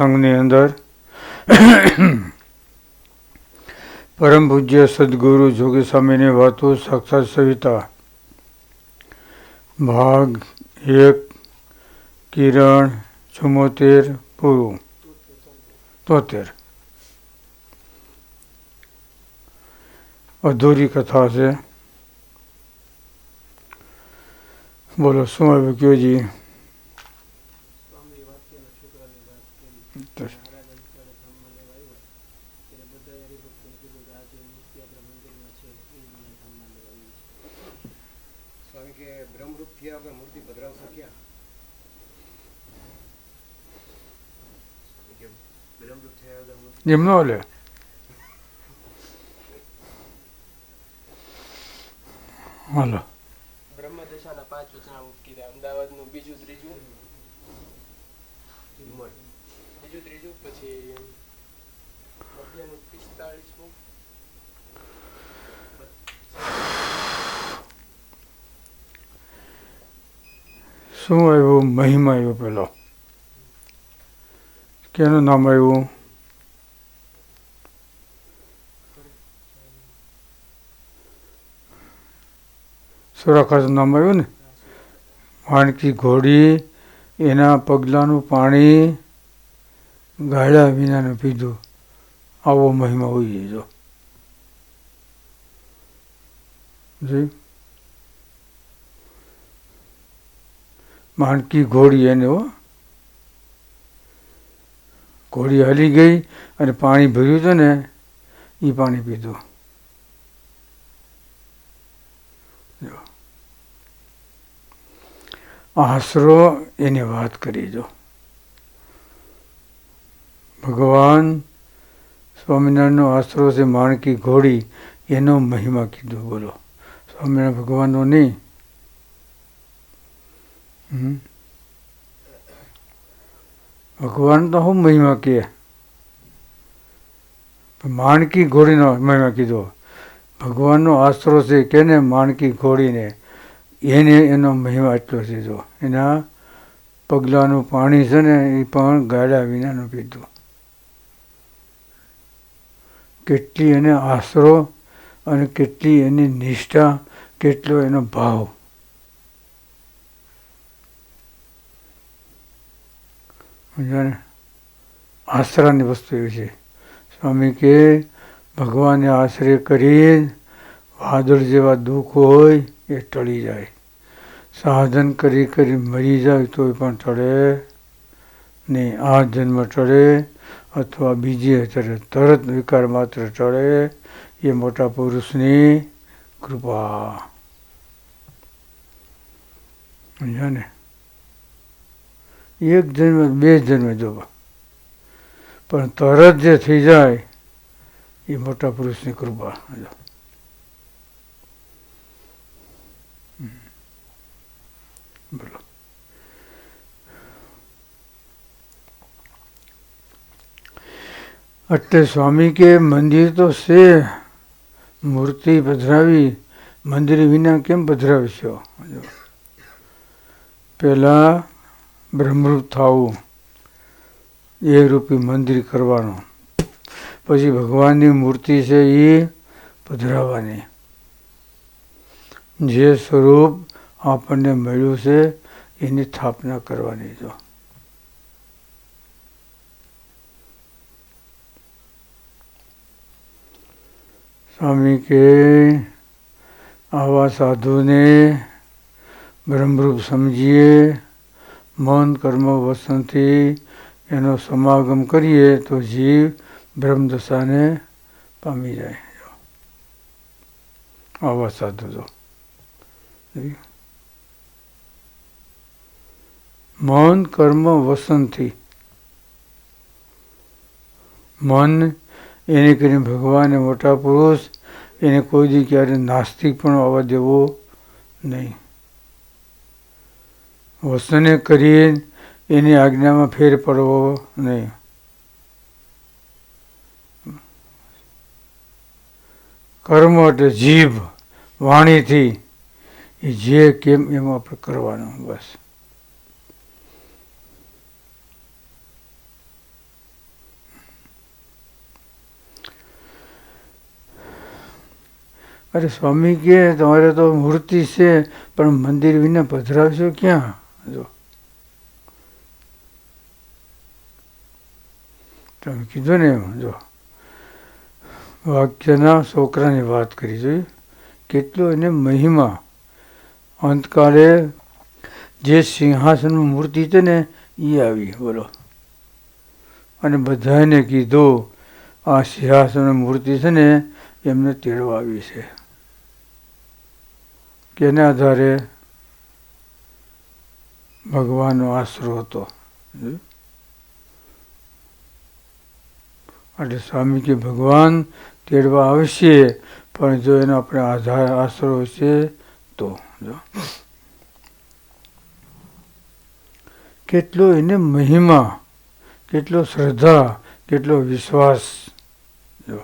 સત્સંગની અંદર પરમ પૂજ્ય સદગુરુ જોગી સ્વામીની વાતો સાક્ષાત સવિતા. ભાગ એક, કિરણ ચુમ્મોતેર પૂરું. તોતેર. અધૂરી કથા છે. બોલો, શું આવ્યું કયો કરી તો મહારાજ અંતરે ધામમાં લેવા આવ્યા ત્યારે બધાએ હરિભક્તોને કીધું કે આ જે મૂર્તિ આપણા મંદિરમાં છે એ જ મને ધામમાં લેવા આવી છે સ્વામી કે બ્રહ્મરૂપ થયા વગર મૂર્તિ પધરાવશો ક્યાં કે બ્રહ્મરૂપ થયા વગર મૂર્તિ એમ ન લે હાલો બ્રહ્મદશાના પાંચ વચનામૃત કીધા અમદાવાદનું બીજું ત્રીજું હિંમત બીજું ત્રીજું પછી મધ્યનું પિસ્તાળીસમું. શું આવ્યું? મહિમા આવ્યો પેલો. કેનું નામ આવ્યું? સુરાખાનું નામ આવ્યું ને? માણકી ઘોડી એના પગલાંનું પાણી ગાળ્યા વિનાનું પીધું, આવો મહિમા હોઈ જજો જી. માણકી ઘોડી એને હો. ઘોડી હલી ગઈ અને પાણી ભર્યું હતું ને એ પાણી પીધું. આશરો એની વાત કરી જો. ભગવાન સ્વામિનારાયણનો આશરો છે માણકી ઘોડી, એનો મહિમા કીધું, બોલો. સ્વામિનારાયણ ભગવાનનો નહીં? ભગવાન તો શું મહિમા કહે માણકી ઘોડીનો મહિમા કીધો. ભગવાનનો આશરો છે કેને? માણકી ઘોડીને. એને એનો મહિમા એટલો છે, જો. એના પગલાંનું પાણી છે ને, એ પણ ગાડા વિનાનું પીધું. કેટલી એને આશરો અને કેટલી એની નિષ્ઠા, કેટલો એનો ભાવ. આશરાની વસ્તુ એવી છે. સ્વામી કે ભગવાનને આશરે કરી, વાદળ જેવા દુઃખ હોય એ ટળી જાય. સાધન કરી કરી મરી જાય તોય પણ ટળે નહીં. આ જન્મ ટળે અથવા બીજી અત્યારે તરત વિકાર માત્ર ટળે એ મોટા પુરુષની કૃપા. સમજ્યા ને? એક જન્મ, બે જન્મ જોવા. પણ તરત જે થઈ જાય એ મોટા પુરુષની કૃપા. બોલો. એટલે સ્વામી કે મંદિર તો છે. મૂર્તિ પધરાવી, મંદિર વિના કેમ પધરાવશો. પહેલાં બ્રહ્મરૂપ થવું. એ રૂપી મંદિર કરવાનું. પછી ભગવાનની મૂર્તિ છે એ પધરાવવાની. જે સ્વરૂપ આપણને મળ્યું છે, એની સ્થાપના કરવાની જો. સ્વામી કે આવા સાધુને બ્રહ્મરૂપ સમજીએ, મન કર્મ વસનથી એનો સમાગમ કરીએ તો જીવ બ્રહ્મદશાને પામી જાય. આવા સાધુ તો મન કર્મ વસનથી મન એને કરીને ભગવાન મોટા પુરુષ, એને કોઈ દી ક્યારે નાસ્તિક પણ આવવા દેવો નહીં. વસને કરી એની આજ્ઞામાં ફેર પડવો નહીં. કર્મ એટલે જીભ, વાણીથી, એ જે કેમ એમાં આપણે કરવાનું, બસ. અરે સ્વામી કે, તમારે તો મૂર્તિ છે, પણ મંદિર વિના પધરાવશો ક્યાં? જો. તમે કીધું ને એમ, જો. વાક્યના છોકરાની વાત કરી જોઈ કેટલો એને મહિમા. અંતકાળે જે સિંહાસન મૂર્તિ છે ને એ આવી, બોલો. અને બધાને કીધું, આ સિંહાસન મૂર્તિ છે ને, એમને તેડવા આવી છે. કેના આધારે ભગવાનનો આશરો હતો. એટલે સ્વામી કે ભગવાન તેડવા આવશે, પણ જો એનો આપણે આધાર, આશરો છે તો, જો. કેટલો એને મહિમા, કેટલો શ્રદ્ધા, કેટલો વિશ્વાસ, જો.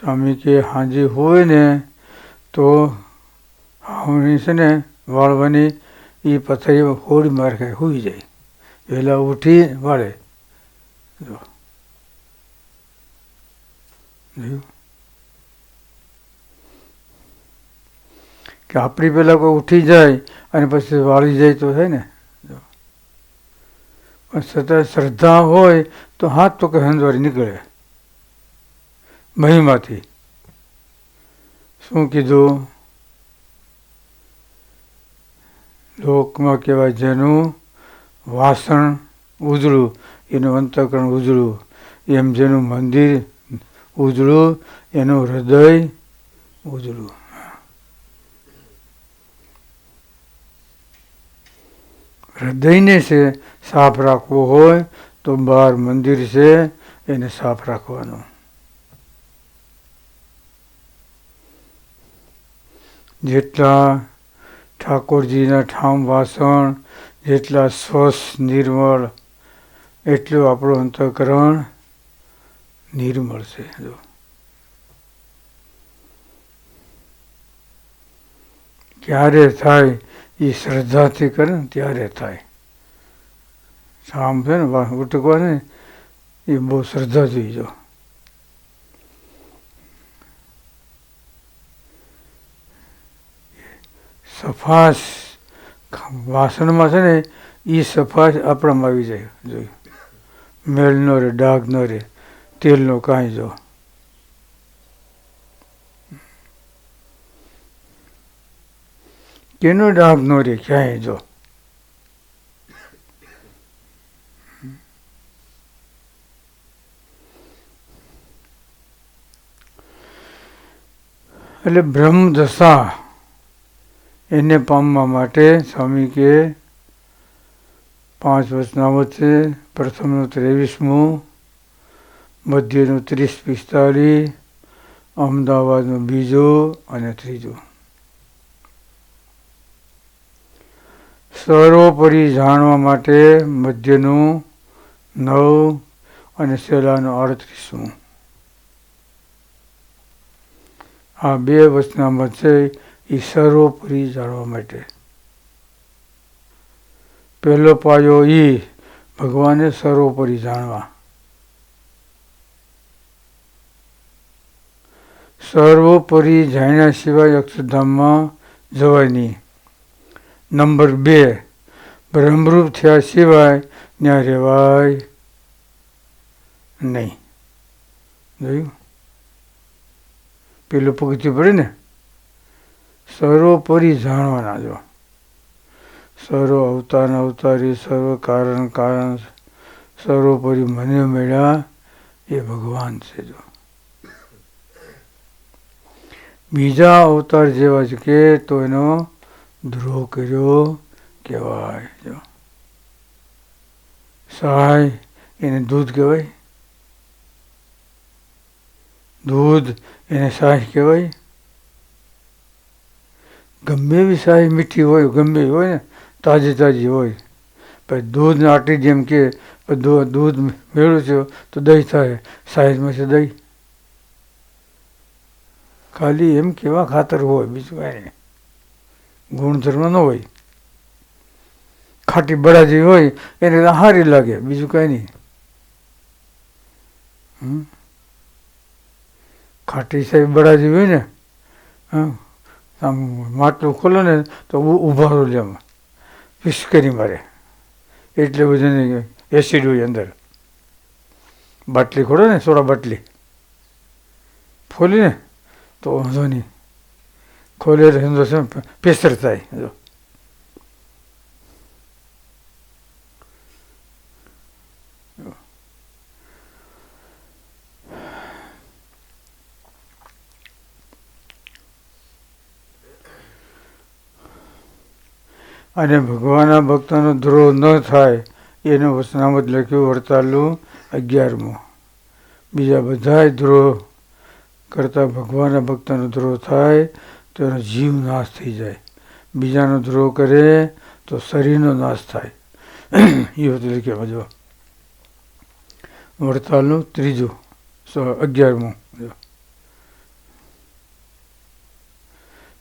સ્વામી કે હાજી હોય ને, તો હાવણી છે ને, વાળવાની એ પથરીમાં હોડી મારખે હોઈ જાય. વહેલા ઉઠી વાળે. જો. કે આપણી પેલા કોઈ ઉઠી જાય અને પછી વાળી જાય તો છે ને. પણ છતાં શ્રદ્ધા હોય તો હાથ તો કે હંજવારી નીકળે. મહિમાથી. શું કીધું? લોકમાં કહેવાય જેનું વાસણ ઉજળું, એનું અંતકરણ ઉજળું. એમ જેનું મંદિર ઉજળું, એનું હૃદય ઉજળું. હૃદયને છે સાફ રાખવું હોય, તો બહાર મંદિર છે, એને સાફ રાખવાનું. જેટલા ઠાકોરજીના ઠામ વાસણ જેટલા સ્વસ્થ નિર્મળ, એટલું આપણું અંતઃકરણ નિર્મળ છે, જો. ક્યારે થાય એ શ્રદ્ધાથી કરે ને ત્યારે થાય. શામ છે ને ઉટકવા ને એ બહુ શ્રદ્ધા જોઈ જો. સફાશ વાસણમાં છે ને એ સફાશ આપણામાં આવી જાય. જોયું? નો રે ડાઘ નો રે, તેલનો કાંઈ જો. કેનો ડાઘ નો રે, ક્યાંય જો. એટલે બ્રહ્મ દશા એને પામવા માટે સ્વામી કે પાંચ વર્ષના વચ્ચે પ્રથમનું ત્રેવીસમું, મધ્યનું ત્રીસ પિસ્તાળીસ, અમદાવાદનું બીજો અને ત્રીજો. સર્વોપરી જાણવા માટે મધ્યનું નવ અને છેલ્લાનું અડત્રીસમું. આ બે વચનામત છે એ સર્વોપરી જાણવા માટે. પહેલો પાયો ઈ, ભગવાને સર્વોપરી જાણવા. સર્વોપરી જાણ્યા સિવાય અક્ષરધામમાં જવાય નહીં. નંબર બે, બ્રહ્મરૂપ થયા સિવાય ત્યાં રહેવાય નહીં. જોયું? પેલું પગથિયું પડે ને? સર્વોપરી જાણવાના જો સર્વ અવતાર અવતારી, સર્વ કારણ કારણ, સર્વોપરી મને મળ્યા એ ભગવાન છે જો. બીજા અવતાર જેવા જ કે તો એનો ધ્રુવ કર્યો કહેવાય જો. સહાય એને દૂધ કહેવાય. દૂધ એને સાહ કહેવાય. ગમે એવી સાહી મીઠી હોય, ગમે હોય ને, તાજી તાજી હોય. પછી દૂધને આટી જેમ કે દૂધ દૂધ મેળવું છે, તો દહીં થાય. સાઈઝમાં છે દહીં. ખાલી એમ કેવા ખાતર હોય, બીજું કાંઈ નહીં. ગુણધર્મ ન હોય. ખાટી બળાજી હોય, એને હારી લાગે, બીજું કાંઈ નહીં. ખાટી સાહેબ બળાજી હોય ને, હા. આમ માટલું ખોલો ને તો ઊભા રહો ફિશ કરી મારે. એટલે બધું એસિડ હોય અંદર. બાટલી ખોલો ને, સોડા બાટલી. ખોલીને તો વાંધો નહીં. ખોલે તો પેસર થાય. અને ભગવાનના ભક્તોનો દ્રોહ ન થાય, એનું વસનામત લખ્યું વડતાલનું અગિયારમું. બીજા બધાય દ્રોહ કરતાં ભગવાનના ભક્તોનો દ્રોહ થાય, તો એનો જીવ નાશ થઈ જાય. બીજાનો દ્રોહ કરે, તો શરીરનો નાશ થાય. એ બધું લખ્યા જો વડતાલનું ત્રીજું, સો અગિયારમું.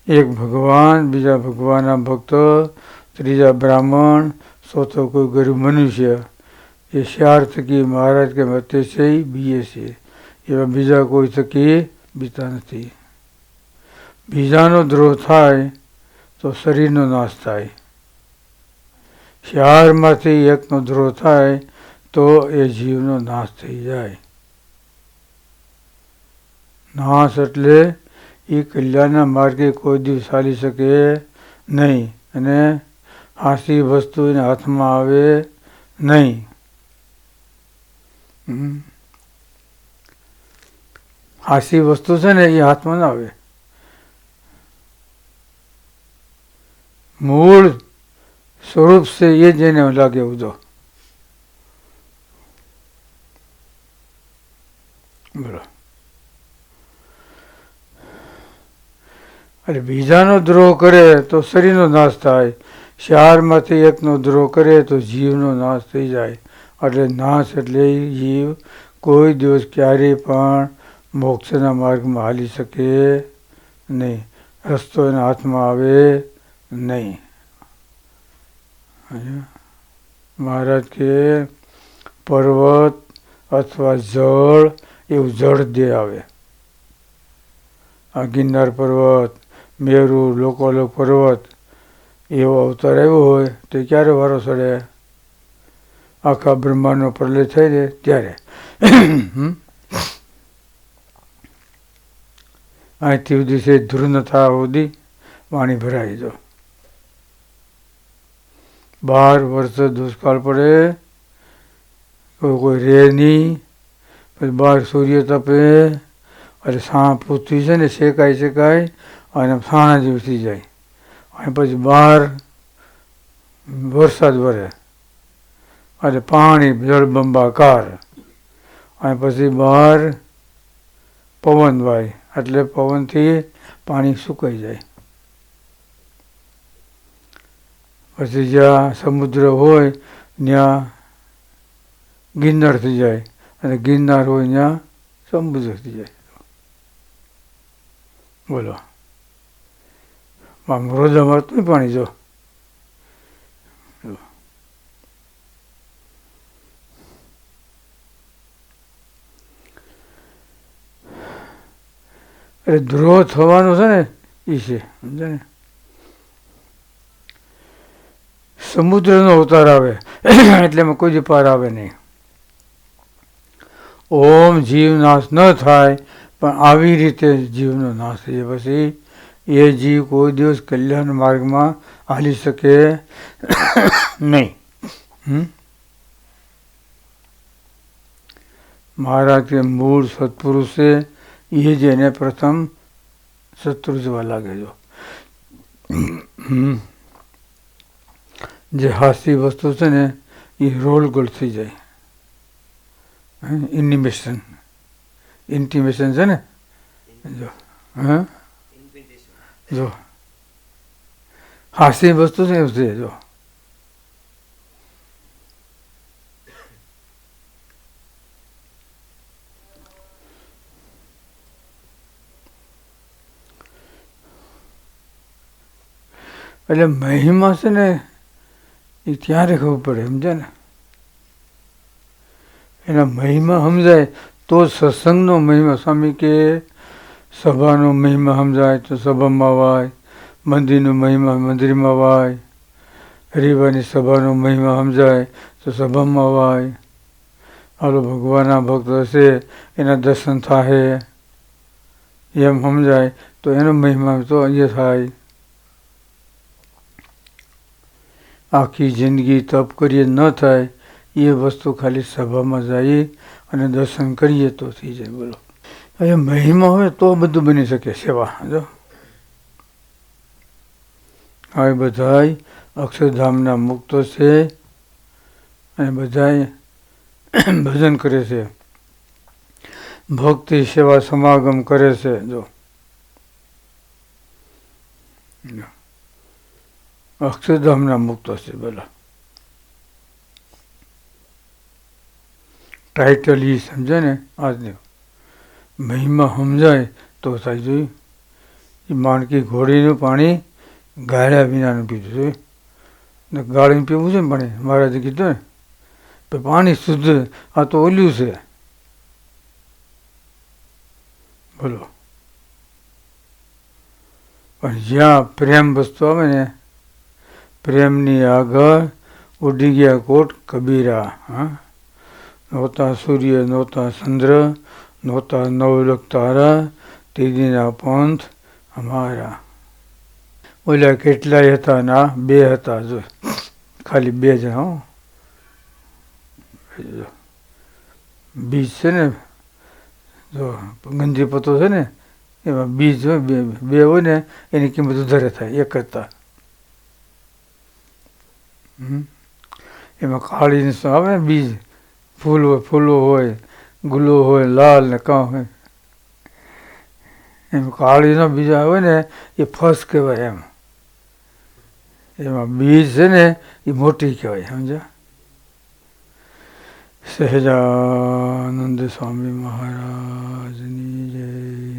એક ભગવાન, બીજા ભગવાનના ભક્તો ત્રીજા બ્રાહ્મણ, ચોથો કોઈ ગરીબ મનુષ્ય. એ શાર થકી મહારાજ કે મતે છે, બીએ છે. એવા બીજા કોઈ થકી બીતા નથી. બીજાનો દ્રોહ થાય તો શરીરનો નાશ થાય. ચારમાંથી એકનો દ્રોહ થાય તો એ જીવનો નાશ થઈ જાય. નાશ એટલે એ કલ્યાણના માર્ગે કોઈ દિવસ ચાલી શકે નહીં અને હાસી વસ્તુ એના હાથમાં આવે નહીં. આસી વસ્તુ છે ને એ હાથમાં ના આવે. મૂળ સ્વરૂપ છે એ જ એને લાગે ઉદો. બોલો. અરે બીજાનો દ્રોહ કરે તો શરીરનો નાશ થાય. ચારમાંથી એકનો દ્રોહ કરે તો જીવનો નાશ થઈ જાય. એટલે નાશ એટલે જીવ કોઈ દિવસ ક્યારેય પણ મોક્ષના માર્ગમાં હાલી શકે નહીં. રસ્તો એના હાથમાં આવે નહીં. મહારાજ કે પર્વત અથવા જળ એવું જળ દે આવે. આ ગિરનાર પર્વત, મેરુ, લોકોલોક પર્વત એવો અવતાર આવ્યો હોય તો ક્યારે વારો ચડે આખા બ્રહ્માંડનો પ્રલય થઈ જાય ત્યારે? અહીંથી સુધી છે થવા સુધી પાણી ભરાઈ દો બાર વર્ષ દુષ્કાળ પડે, કોઈ કોઈ રહે નહીં. પછી બહાર સૂર્ય તપે અને સાણા પૃથ્વી છે ને, શેકાય શેકાય, અને સાણા જેવું થઈ જાય. અને પછી બહાર વરસાદ વરે. એટલે પાણી જળબંબાકાર. અને પછી બહાર પવન વાય. એટલે પવનથી પાણી સુકાઈ જાય. પછી જ્યાં સમુદ્ર હોય, ત્યાં ગિરનાર થઈ જાય. અને ગિરનાર હોય ત્યાં સમુદ્ર થઈ જાય. બોલો. મળતું પાણી જો. એટલે દ્રોહ થવાનો છે ને એ છે સમજે ને? સમુદ્રનો અવતાર આવે, એટલે એમાં કોઈ જ પાર આવે નહીં. ઓમ જીવ નાશ ન થાય, પણ આવી રીતે જીવનો નાશ થઈ જાય પછી એ જીવ કોઈ દિવસ કલ્યાણ માર્ગમાં હાલી શકે નહીં? મહારાજ કે મૂળ સત્પુરુષે એ જ એને પ્રથમ શત્રુ જોવા લાગે જો. જે હાસ્ય વસ્તુ છે ને, એ રોલ ગોલ થઈ જાય. ઇનિમેશન ઇન્ટિમેશન છે ને? જો હા જો. હાસ્ય વસ્તુ છે એવું છે, જો. એટલે મહિમા છે ને, એ ત્યારે ખબર પડે સમજે ને? એના મહિમા સમજાય તો સત્સંગનો મહિમા. સ્વામી કે સભાનો મહિમા સમજાય તો સભામાં વાય, મંદિરનો મહિમા મંદિરમાં વાય હરિભાની સભાનો મહિમા સમજાય તો સભામાં વાય. હાલો, ભગવાનના ભક્ત હશે, એના દર્શન થાય એમ સમજાય તો એનો મહિમા તો અહીંયા થાય. આખી જિંદગી તપ કરીએ ન થાય, એ વસ્તુ ખાલી સભામાં જઈએ અને દર્શન કરીએ તો થઈ જાય, બોલો. હવે મહિમા હોય તો બધું બની શકે સેવા, જો. હવે બધાય અક્ષરધામના મુક્તો છે અને બધાય ભજન કરે છે. ભક્તિ સેવા સમાગમ કરે છે, જો. અક્ષરધામના મુક્તો છે, બોલા. ટાઇટલ એ સમજે ને આજને. મહિમા સમજાય તો થાય જોયું એ માણકી ઘોડીનું પાણી ગાળ્યા વિનાનું પીધું જોયું ને ગાળીને પીવું છે ને પાણી? મહારાજે કીધું ને પાણી શુદ્ધ આ તો ઓલ્યું છે. બોલો. પણ જ્યાં પ્રેમ વસ્તુ આવે ને, પ્રેમની આગળ ઉડી ગયા કોટ કબીરા, હા? નહોતા સૂર્ય, નહોતા ચંદ્ર નહોતા નવલક તારા તેદીના પંથ અમારા. ઓલા કેટલાય હતા ના બે હતા જો. ખાલી બે જણા હો. બીજ છે ને, જો ગંજી પતો છે ને, એમાં બીજ હોય, બે હોય ને, એની કિંમત વધારે થાય, એક હમ. એમાં કાળી આવે? ને બીજ. ફૂલ હોય, ફૂલો હોય. ગુલો હોય, લાલ ને કાં હોય. એમ કાળીનો બીજા હોય ને, એ ફસ કહેવાય એમ. એમાં બીજ છે ને, એ મોટી કહેવાય, સમજ્યા? સહેજાનંદ સ્વામી મહારાજની જય.